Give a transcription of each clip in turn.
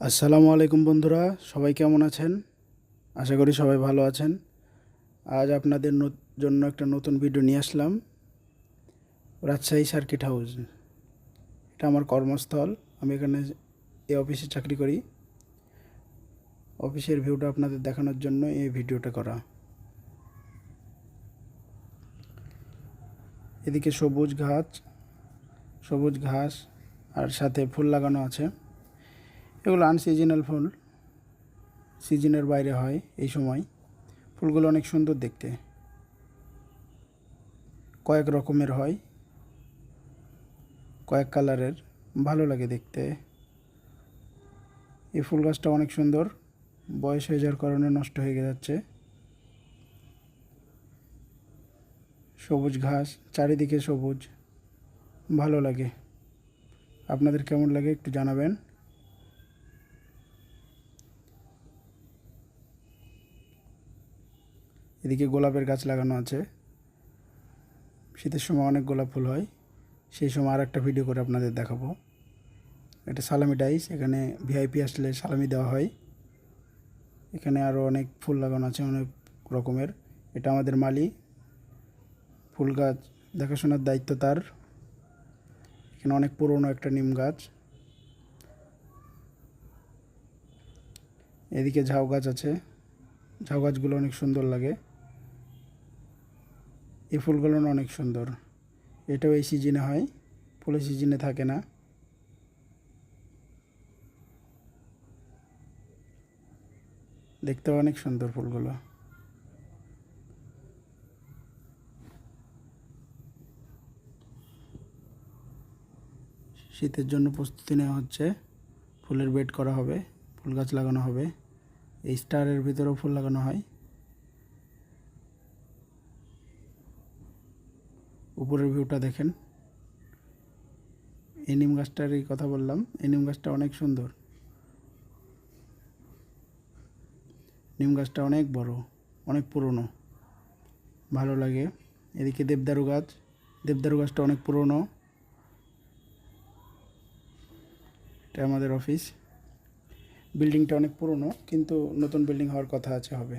আসসালামু আলাইকুম বন্ধুরা, সবাই কেমন আছেন? আশা করি সবাই ভালো আছেন। আজ আপনাদের জন্য একটা নতুন ভিডিও নিয়ে আসলাম। Rajshahi circuit house. এটা আমার কর্মস্থল। আমি এখানে এ অফিসে চাকরি করি। অফিসের ভিউটা আপনাদের দেখানোর জন্য এই ভিডিওটা করা। এদিকে সবুজ ঘাস সবুজ ঘাস, আর সাথে ফুল লাগানো আছে। এগুলো আনসিজনাল ফুল। সিজনের বাইরে হয় এই সময়। ফুলগুলো অনেক সুন্দর দেখতে। কয়েক রকমের হয়। কয়েক কালারের। ভালো লাগে দেখতে। এই ফুল গাছটা অনেক সুন্দর। বয়স হয়ে যাওয়ার কারণে নষ্ট হয়ে যাচ্ছে। সবুজ ঘাস, চারিদিকে সবুজ। ভালো লাগে। আপনাদের কেমন লাগে একটু জানাবেন। এদিকে গোলাপের গাছ লাগানো আছে। শীতের সময় অনেক গোলাপ ফুল হয়। সেই সময় আর একটা ভিডিও করে আপনাদের দেখাবো। এটা সালামি ডাইস, এখানে ভিআইপি আসলে সালামি দেওয়া হয়। এখানে আরও অনেক ফুল লাগানো আছে, অনেক রকমের। এটা আমাদের মালি। ফুল গাছ, দেখাশোনার দায়িত্ব তার। এখানে অনেক পুরনো একটা নিম গাছ। এদিকে ঝাউ গাছ আছে। ঝাউ গাছগুলো অনেক সুন্দর লাগে। এই ফুলগুলো অনেক সুন্দর। এটাও এই সিজনে হয়, ফুলের সিজনে থাকে না। দেখতেও অনেক সুন্দর ফুলগুলো। শীতের জন্য প্রস্তুতি নেওয়া হচ্ছে। ফুলের বেড করা হবে, ফুল গাছ লাগানো হবে। এই স্টারের ভিতরেও ফুল লাগানো হয়। উপরের ভিউটা দেখেন। এই নিম গাছটার এই কথা বললাম, এই নিম গাছটা অনেক সুন্দর। নিম গাছটা অনেক বড়, অনেক পুরনো। ভালো লাগে। এদিকে দেবদারু গাছ, দেবদারু গাছটা অনেক পুরনো। এটা আমাদের অফিস বিল্ডিংটা অনেক পুরনো, কিন্তু নতুন বিল্ডিং হওয়ার কথা আছে হবে।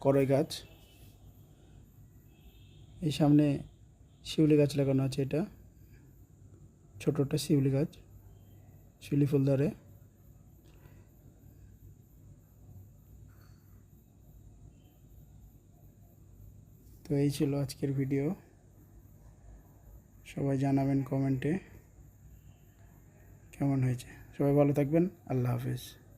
করই গাছ। এই সামনে শিউলি গাছ লাগানো আছে এটা। ছোটোটা শিউলি গাছ, শিউলি ফুল ধরে। তো এই ছিল আজকের ভিডিও। সবাই জানাবেন কমেন্টে কেমন হয়েছে। সবাই ভালো থাকবেন, আল্লাহ হাফিজ।